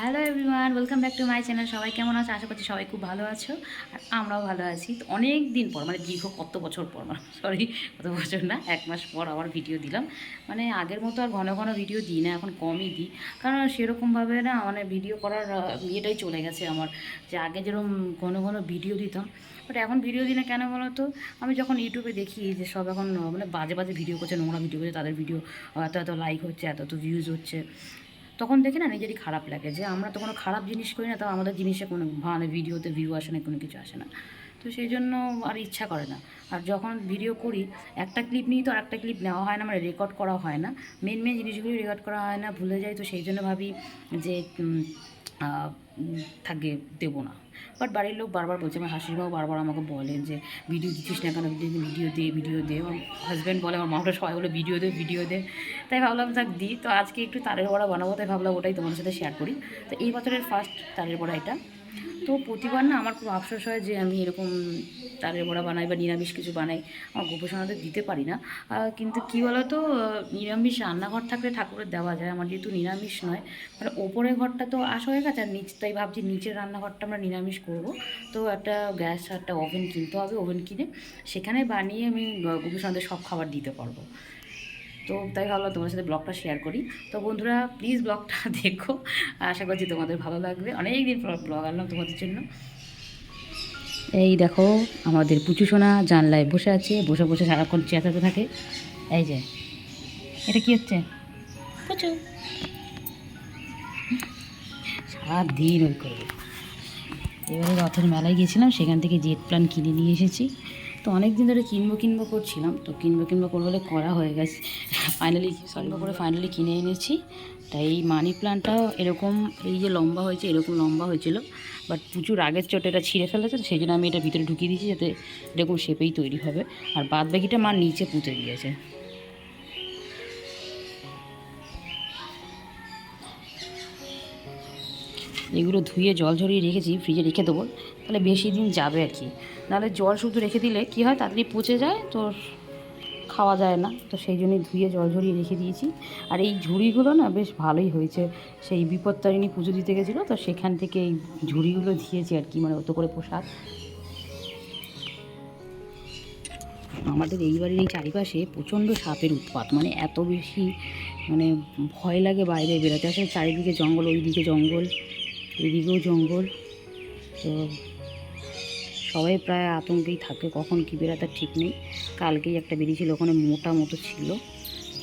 Hello everyone, welcome back to my channel. সবাই কেমন আছো? আশা করছি সবাই খুব ভালো আছো, আর আমরাও ভালো আছি। তো অনেক দিন পর মানে দীর্ঘ কত বছর পর মানে সরি কত বছর না, এক মাস পর আবার ভিডিও দিলাম। মানে আগের মতো আর ঘন ঘন ভিডিও দিই না, এখন কমই দিই। কারণ সেরকমভাবে না মানে ভিডিও করার ইয়েটাই চলে গেছে আমার, যে আগে যেরকম ঘন ঘন ভিডিও দিতাম। বাট এখন ভিডিও না কেন বলো তো আমি যখন ইউটিউবে দেখি যে সব এখন মানে বাজে বাজে ভিডিও করছে, নোংরা ভিডিও করছে, তাদের ভিডিও এত এত লাইক হচ্ছে, এত এত ভিউজ হচ্ছে। তখন দেখে না নিজেরই খারাপ লাগে যে আমরা তো কোনো খারাপ জিনিস করি না তো আমাদের জিনিসে কোনো মানে ভিডিওতে ভিউ আসে না, কোনো কিছু আসে না। তো সেই জন্য আর ইচ্ছা করে না। আর যখন ভিডিও করি, একটা ক্লিপ নিই তো আর একটা ক্লিপ নেওয়া হয় না মানে রেকর্ড করা হয় না। মেন মেন জিনিসগুলি রেকর্ড করা হয় না, ভুলে যাই। তো সেই জন্য ভাবি যে থাকে, দেবো না। বাট বাড়ির লোক বারবার বলছে, আমার হাসিমাও বারবার আমাকে বলেন যে, ভিডিও দিচ্ছিস না কেন? ভিডিও ভিডিও দে ভিডিও দে। আমার হাজব্যান্ড বলে, আমার মামাটা সবাই বলে, ভিডিও দে ভিডিও দে। তাই ভাবলাম থাক দিই তো আজকে একটু তারের বড়া বানাবো, তাই ভাবলাম ওটাই তোমার সাথে শেয়ার করি। তো এই বছরের ফার্স্ট তারের বড়া এটা। তো প্রতিবার না আমার খুব আফসোস হয় যে, আমি এরকম তারের বড়া বানাই বা নিরামিষ কিছু বানাই। আমার গোপসোনাদের দিতে পারি না। কিন্তু কী বলো তো নিরামিষ রান্নাঘর থাকলে ঠাকুরের দেওয়া যায়। আমার যেহেতু নিরামিষ নয় মানে ওপরের ঘরটা তো আশ হয়ে গেছে, আর নিচ তাই ভাবছি নিচের রান্নাঘরটা আমরা নিরামিষ করব। তো একটা গ্যাস একটা ওভেন কিনতে হবে ওভেন কিনে সেখানে বানিয়ে আমি গোপসোনাদের সব খাবার দিতে পারব। তো তাই ভাবলাম তোমার সাথে ব্লগটা শেয়ার করি। তো বন্ধুরা প্লিজ ব্লগটা দেখো। আশা করছি তোমাদের ভালো লাগবে। অনেক দিন পর ব্লগ আনলাম তোমাদের জন্য। এই দেখো, আমাদের পুচু সোনা জানলায় বসে আছে, বসে বসে সারাক্ষণ চেঁচাতে থাকে। এই যে, এটা কি হচ্ছে? পুচু। সারাদিন ওই করবে এবারে রথের মেলায় গিয়েছিলাম, সেখান থেকে জেট প্ল্যান কিনে নিয়ে এসেছি। তো অনেক দিন ধরে কিনবো কিনবো করছিলাম, তো কিনবো কিনবো করব বলে করা হয়ে গেছে। ফাইনালি কিনবো করে ফাইনালি কিনে এনেছি। তাই এই মানি প্ল্যান্টটাও এরকম, এই যে লম্বা হয়েছে, এরকম লম্বা হয়েছিল। বাট প্রচুর আগের চোটে এটা ছিঁড়ে ফেলেছে, সেই জন্য আমি এটা ভিতরে ঢুকিয়ে দিয়েছি যাতে এরকম শেপেই তৈরি হবে। আর বাদ বাকিটা মার নিচে পুঁতে দিয়েছে। এগুলো ধুয়ে জল ঝরিয়ে রেখেছি ফ্রিজে রেখে দেবো। তাহলে বেশি দিন যাবে আর কি। নাহলে জল শুধু রেখে দিলে কী হয়, তাড়াতাড়ি পচে যায়, তো খাওয়া যায় না। তো সেই জন্যই ধুয়ে জল ঝরিয়ে রেখে দিয়েছি। আর এই ঝুড়িগুলো না বেশ ভালোই হয়েছে। সেই বিপত্তারিণী পুজো দিতে গেছিল, তো সেখান থেকে এই ঝুড়িগুলো দিয়েছি আর কি মানে অত করে পোশাক আমাদের এই বাড়ির এই চারিপাশে প্রচণ্ড সাপের উৎপাত মানে এত বেশি মানে ভয় লাগে বাইরে বেরোতে। আসলে চারিদিকে জঙ্গল, ওইদিকে জঙ্গল। এদিকেও জঙ্গল। তো সবাই প্রায় আতঙ্কেই থাকে, কখন কী বেরাতে ঠিক নেই। কালকেই একটা বেরিয়েছিল, ওখানে মোটা মতো ছিল।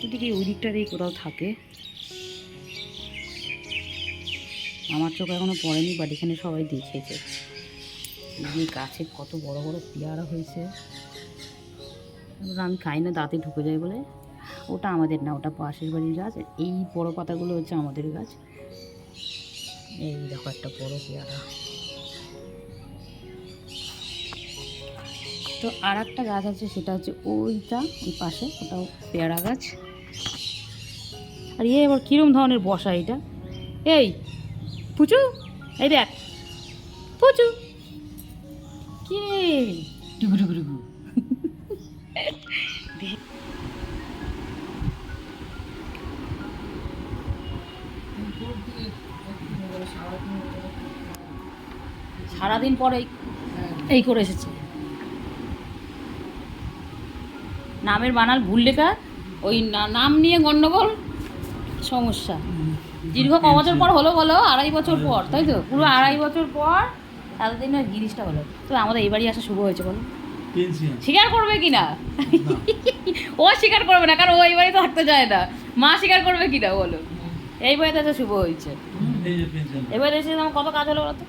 ওদিকে ওই দিকটাতেই কোথাও থাকে। আমার চোখ এখনও পড়েনি বাট এখানে সবাই দেখেছে এই গাছে কত বড় বড় পেয়ারা হয়েছে। আমি খাই না, দাঁতে ঢুকে যায় বলে। ওটা আমাদের না, ওটা পাশের বাড়ির গাছ। এই বড় পাতাগুলো হচ্ছে আমাদের গাছ। এই দেখো একটা বড় পেয়ারা। তো আর একটা গাছ আছে, সেটা হচ্ছে ওইটা, ওই পাশে, ওটাও পেয়ারা গাছ। আর ইয়ে এবার কীরম ধরনের বসা এটা? এই, পুচু, এই দেখ, পুচু। কি রে? ডুগু ডুগু ডুগু সারাদিন পরে এই- করে এসেছে। নামের বানাল ভুল লেখা ওই নাম নিয়ে গন্ডগোল সমস্যা। দীর্ঘ ক বছর পর হলো বলো আড়াই বছর পর তাই তো? পুরো আড়াই বছর পর এতদিন ওই জিনিসটা হলো। তো আমাদের এই বাড়ি আসা শুভ হয়েছে বলো। স্বীকার করবে কি না ও স্বীকার করবে না কারণ ও এই বাড়িতে থাকতে চায় না। মা স্বীকার করবে কি না বলো? এই বাড়িতে আসা শুভ হয়েছে। এই এবার এসে আমার কত কাজ হলো বলো তো?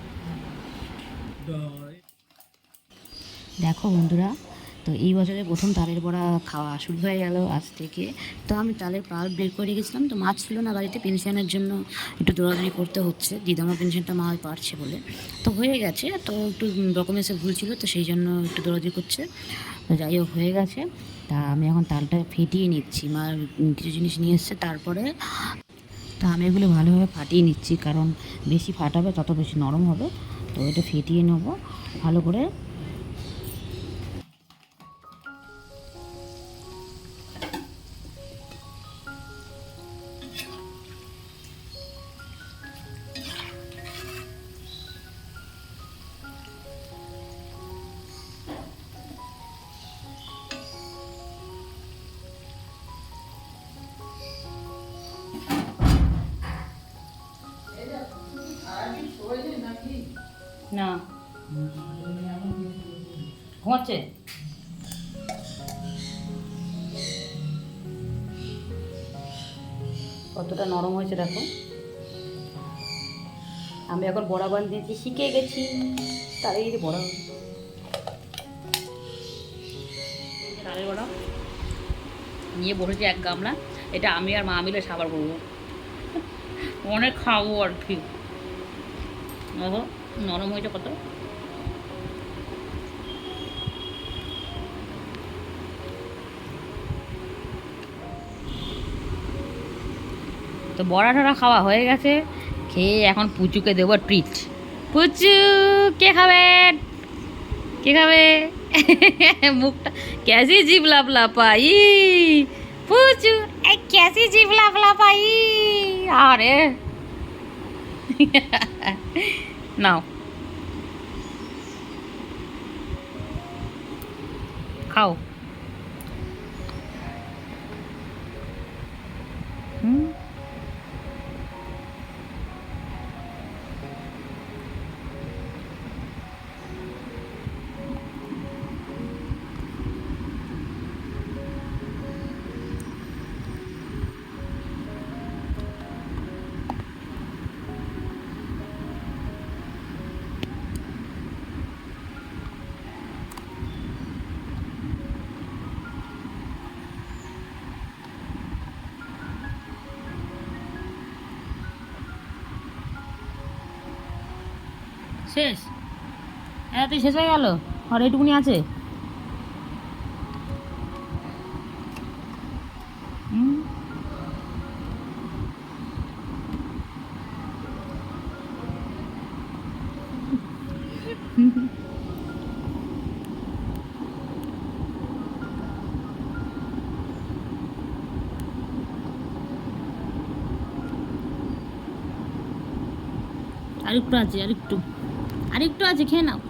দেখো বন্ধুরা, তো এই বছরে প্রথম তালের বড়া খাওয়া শুরু হয়ে গেল আজ থেকে। তো আমি তালের পাল বের করে রেখেছিলাম, তো মাছ ছিল না বাড়িতে পেনশনের জন্য একটু দৌড়াদৌড়ি করতে হচ্ছে দিদামা পেনশনটা মা পারছে বলে। তো হয়ে গেছে, তো একটু ডকুমেন্টসে ভুল ছিল, তো সেই জন্য একটু দৌড়াদৌড়ি করছে। তো যাই হোক, হয়ে গেছে। তা আমি এখন তালটা ফেটিয়ে নিচ্ছি, মা কিছু জিনিস নিয়ে এসছে, তারপরে তা আমি এগুলো ভালোভাবে ফাটিয়ে নিচ্ছি, কারণ বেশি ফাটাবে, তত বেশি নরম হবে। তো এটা ফেটিয়ে নেব ভালো করে Thank you. না। ঘুমাচ্ছে? কতটা নরম হয়েছে দেখো। আমি এখন বড়া বানিয়েছি শিখে গেছি। তাই বড়া। তালের বড়া। নিয়ে বসেছি এক গামলা। এটা আমি আর মা মিলে সাবার করব। অনেক খাব আর কি। দেখো নরম হয়েছে কত? তো বড়া টড়া খাওয়া হয়ে গেছে, খেয়ে এখন পুচুকে দেবো ট্রিট পুচু, কে খাবে? কে খাবে? মুখটা ক্যাসি জিভ লাফলা পাই পুচু, এই ক্যাসি জিভ লাফলা পাই আরে। নাও খাও শেষ? এতই শেষ হয়ে গেল? আর এইটুকুনি আছে। আরেকটু আছে আরেকটু। আরেকটু আছে, খেয়ে নাও।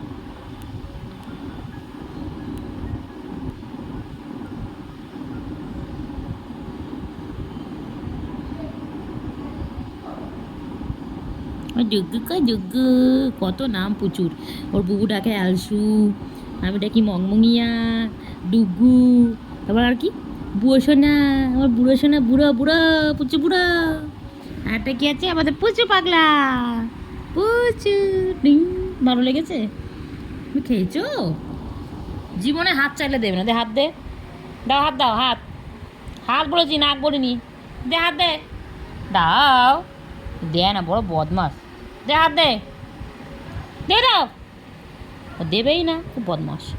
যজ্ঞ কা যজ্ঞ কত নাম প্রচুর। ওর বুবু ডাকে আলসু, আমি ডাকি মংমুঙিয়া ডুগু তারপর আর কি? বুড়ো সোনা, আমার বুড়ো সোনা, বুড়ো বুড়ো, পুচু বুড়ো। আরটা কি আছে? আমাদের পুচু পাগলা। পুচু, ডিং। ভালো লেগেছে? তুমি খেয়েছো? জীবনে হাত চাইলে দেবে না। দে হাত দে। দাও, হাত দাও, হাত। হাত বলেছি, নাক বলিনি। দে, হাত দে। দাও। দে না, বড় বদমাস দে, হাত দে। দে দাও। দেবেই না, খুব বদমাস